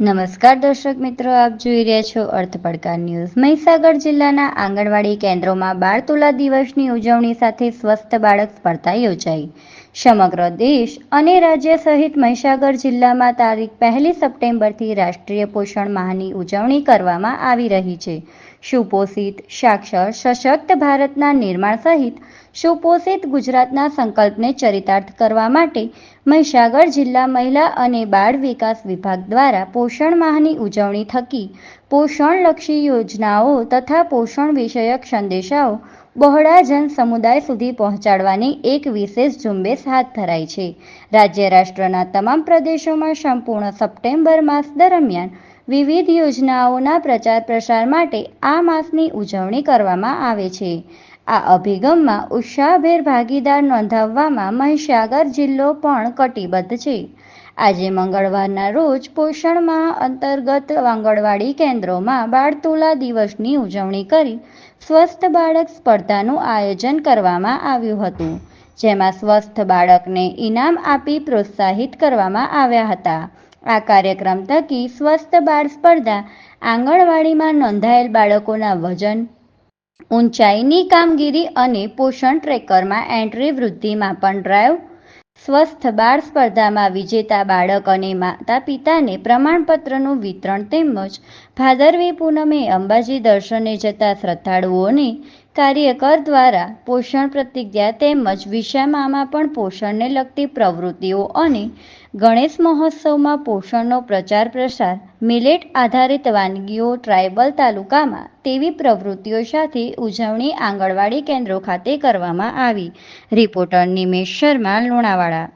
નમસ્કાર દર્શક મિત્રો, આપ જોઈ રહ્યા છો અર્થ પડકાર ન્યૂઝ. મહીસાગર જિલ્લાના આંગણવાડી કેન્દ્રોમાં બાળ તુલા દિવસની ઉજવણી સાથે સ્વસ્થ બાળક સ્પર્ધા યોજાઈ. સમગ્ર દેશ અને રાજ્ય સહિત મહીસાગર જિલ્લામાં તારીખ પહેલી સપ્ટેમ્બરથી રાષ્ટ્રીય પોષણ માહની ઉજવણી કરવામાં આવી રહી છે. સુપોષિત, સાક્ષર, સશક્ત ભારતના નિર્માણ સહિત સુપોષિત ગુજરાતના સંકલ્પને ચરિતાર્થ કરવા માટે મહીસાગર જિલ્લા મહિલા અને બાળ વિકાસ વિભાગ દ્વારા પોષણ માહની ઉજવણી થકી પોષણલક્ષી યોજનાઓ તથા પોષણ વિષયક સંદેશાઓ બહોળા જન સમુદાય સુધી પહોંચાડવાની એક વિશેષ ઝુંબેશ હાથ ધરાઈ છે. રાજ્ય રાષ્ટ્રના તમામ પ્રદેશોમાં સંપૂર્ણ સપ્ટેમ્બર માસ દરમિયાન વિવિધ યોજનાઓના પ્રચાર પ્રસાર માટે આ માસની ઉજવણી કરવામાં આવે છે. આ અભિગમમાં ઉત્સાહભેર ભાગીદાર નોંધાવવામાં મહીસાગર જિલ્લો પણ કટિબદ્ધ છે. આજે મંગળવારના રોજ પોષણ માહ અંતર્ગત આંગણવાડી કેન્દ્રોમાં બાળ તુલા દિવસની ઉજવણી કરી સ્વસ્થ બાળક સ્પર્ધાનું આયોજન કરવામાં આવ્યું હતું, જેમાં સ્વસ્થ બાળકને ઇનામ આપી પ્રોત્સાહિત કરવામાં આવ્યા હતા. આ કાર્યક્રમ થકી સ્વસ્થ બાળ સ્પર્ધા આંગણવાડીમાં નોંધાયેલ બાળકોના વજન ઊંચાઈની કામગીરી અને પોષણ ટ્રેકરમાં એન્ટ્રી વૃદ્ધિ માપન ડ્રાઈવ. સ્વસ્થ બાળ સ્પર્ધામાં વિજેતા બાળક અને માતા પિતાને પ્રમાણપત્રનું વિતરણ તેમજ ભાદરવી પૂનમે અંબાજી દર્શને જતા શ્રદ્ધાળુઓને કાર્યકર દ્વારા પોષણ પ્રતિજ્ઞા તેમજ વિશામામાં પણ પોષણને લગતી પ્રવૃત્તિઓ અને ગણેશ મહોત્સવમાં પોષણનો પ્રચાર પ્રસાર, મિલેટ આધારિત વાનગીઓ ટ્રાયબલ તાલુકામાં તેવી પ્રવૃત્તિઓ સાથે ઉજવણી આંગણવાડી કેન્દ્રો ખાતે કરવામાં આવી. રિપોર્ટર નિમેશ શર્મા, લુણાવાડા.